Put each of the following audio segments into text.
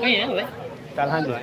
કઈ હવે. કાલ સાંજે તો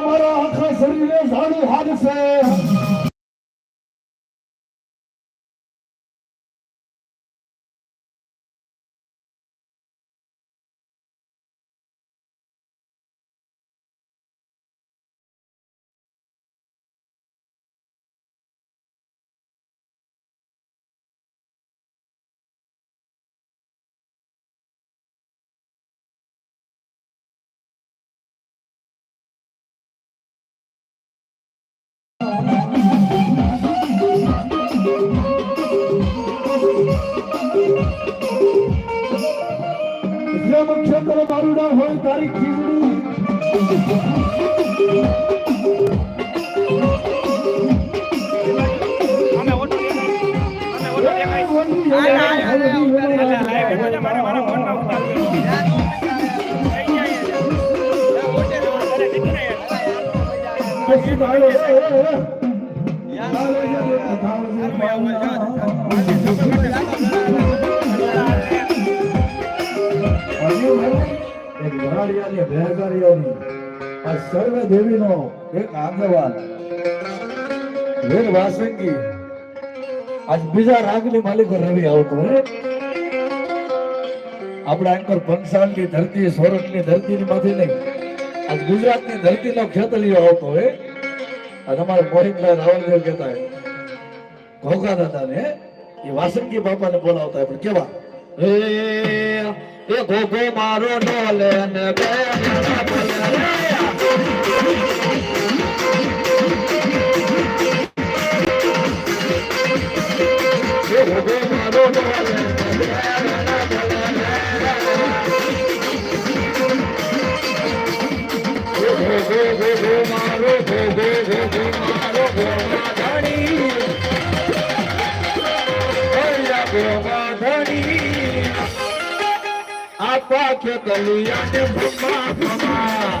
મારા આખા શરીરે ઝાડું હાડશે જેમ છે. હજી હું એક સર્વે આગેવાન વીર વાસંગી આજ બીજા રાગની માલિકો રવિ આવતો હે આપણા એન્કર પંચાલની ધરતી સોરઠની ધરતીની માંથી નહીં આજ ગુજરાતની ધરતીનો ખેતલીઓ આવતો હે અને અમારે મોહિતભાઈ રાવલદેવ કહેતા હોય ઘોઘા દાદાને એ વાસણકી બાપાને બોલાવતા પણ કેવા એ એ ઘોઘો મારો ડોલે ને બે پا کي تليا تي برما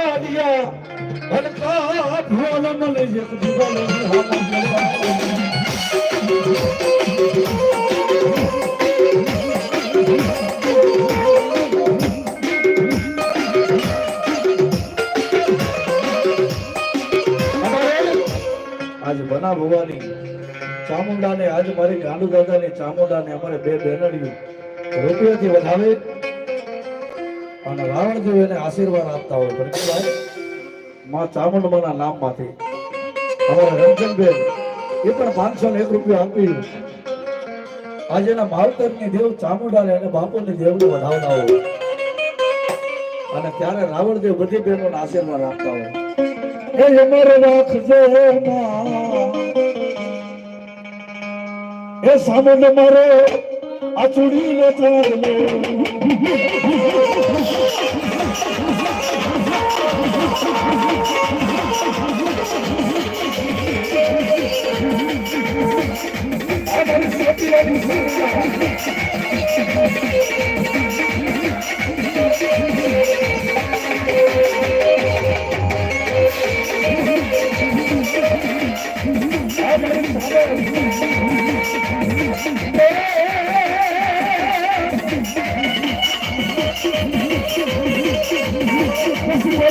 આજ બના ભવાની ચામુંડા ને આજ મારી ગાંડુ દાદા ની ચામુંડા ને અમારે બે બેનડીઓ રૂપિયાથી વધાવે અને રાવણદેવ એને આશીર્વાદ આપતા હોય. માં ચામુંડમાના નામમાંથી. અમારા રંજનબેન એ પણ પાંચસો ને એક રૂપિયા આપી. આજે એના માવતરની દેવ ચામુંડા બાપુ ની બાપુની દેવને વધાવતા હોય અને ત્યારે રાવણદેવ બધી બહેનોને આશીર્વાદ આપતા હોય. એ અમર રાખજો એ સામુંડ મારો, આ ચૂડી ને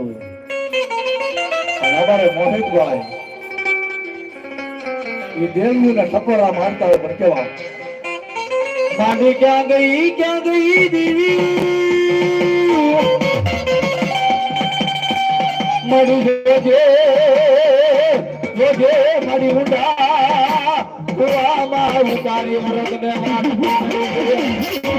દેવીઓ રમતી હોય અને અમારે મોહિતભાઈ એ દેવીઓને ટકોરા મારતા હોય પણ કેવા માડી ક્યાં ગઈ ક્યાં ગઈ દેવી મળી જોજે જોજે મળી ઊંડા કુવામાં ઉતારી મરદને મારી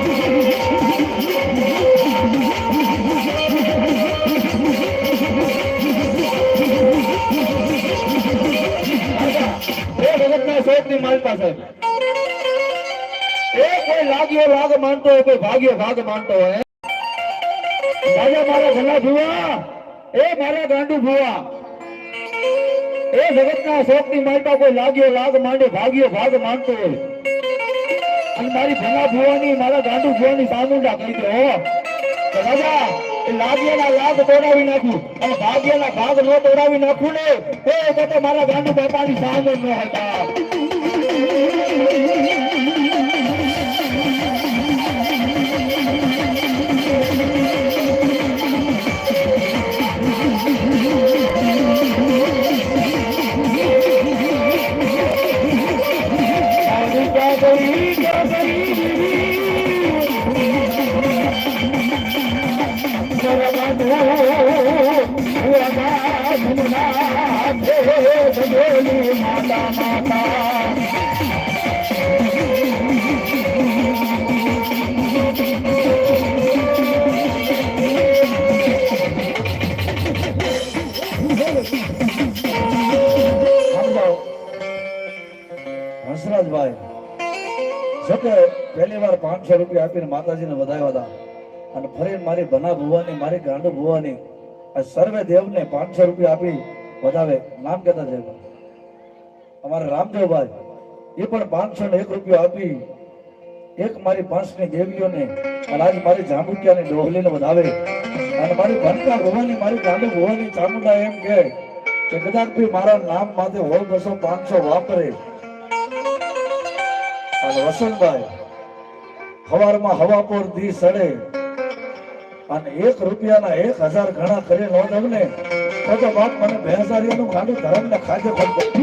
એ સાહેબની માલપા સાહેબ એ કોઈ લાગ્યો લાગ માનતો હોય, કોઈ ભાગ્યો ભાગ માનતો હોય. રાજા મારા ભલા ભુવા, એ મારા ગાંડુ ભુવા. એ જગતના શોખની માલપા કોઈ લાગ્યો લાગ માંડે, ભાગ્યો ભાગ માનતો હોય. અને મારી ભલા ભુવાની, મારા ગાંડુ ભુવાની સામુંડા કહી દે રાજા લાગ્યાના લાગ તોડાવી નાખું. અને ભાગ્યના ભાગ ન તોડાવી નાખું ને. એ વખતે મારા ગાંડુ બાપાની સામે હતા. માતા માતા હંસરાજભાઈ પહેલી વાર પાંચસો રૂપિયા આપીને માતાજીને વધાવ્યા હતા. અને ફરી મારી ભના ભુવાની, મારી ગાંડુ ભુવાની આ સર્વે દેવને પાંચસો રૂપિયા આપી વધાવે. નામ કહેતા છે અમારા રામદેવભાઈ, એ પણ પાંચસો ને એક રૂપિયો આપી એક મારી પાંચની દેવીઓને અને આજ મારી જાંબુકિયાની ડોહલીને વધાવે. અને મારી ભનકા ભુવાની, મારી ગાંડુ ભુવાની ચામુંડા એમ કે કે કદાચ બી મારા નામ માથે હોય બસો પાંચસો વાપરે. અને વસંતભાઈ, હવારમાં હવા પર દી સડે અને એક રૂપિયાના એક હજાર ઘણા કરી નો દઉં ને તો તો બાપ મને ભેંસારીઓનું ખાલી ધરમ ને ખાધે ખોટું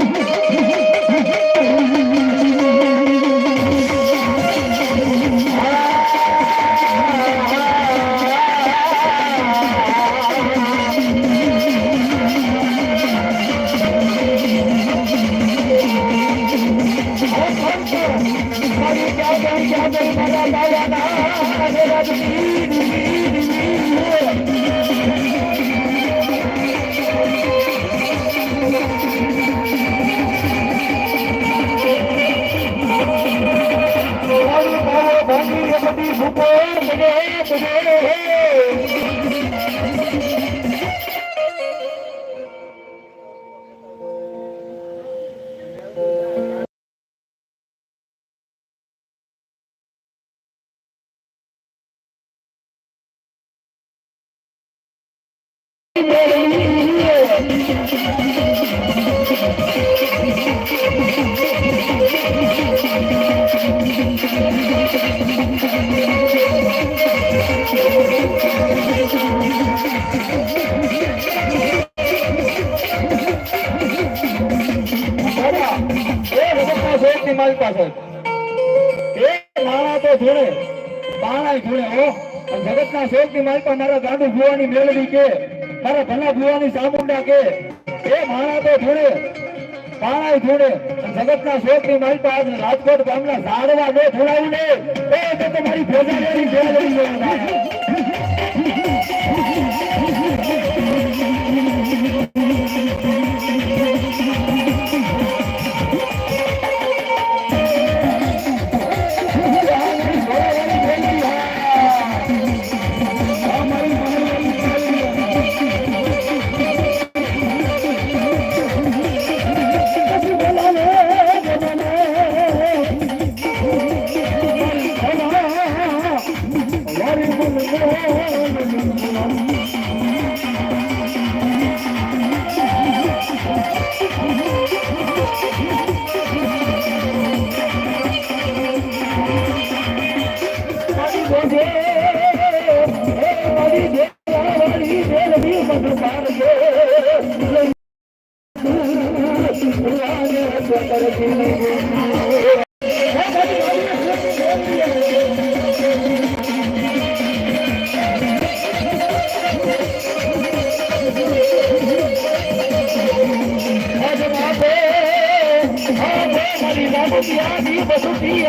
દાદા, મારી પાસે એ નાણા તો જોડે પાણાય જોડે હો. જગતના શોખની મારી પાસે મારા ગાંડુ જોવાની મેળવી કે મારા ભલા ભુવાની ચામુંડા કે એ માણા તો જોડે, પાણાય અને જગતના શોખની મારી પાસે રાજકોટ ગામના ઝાડવા નો જોડાવું ને એ તો લઈ જવાના. Hey.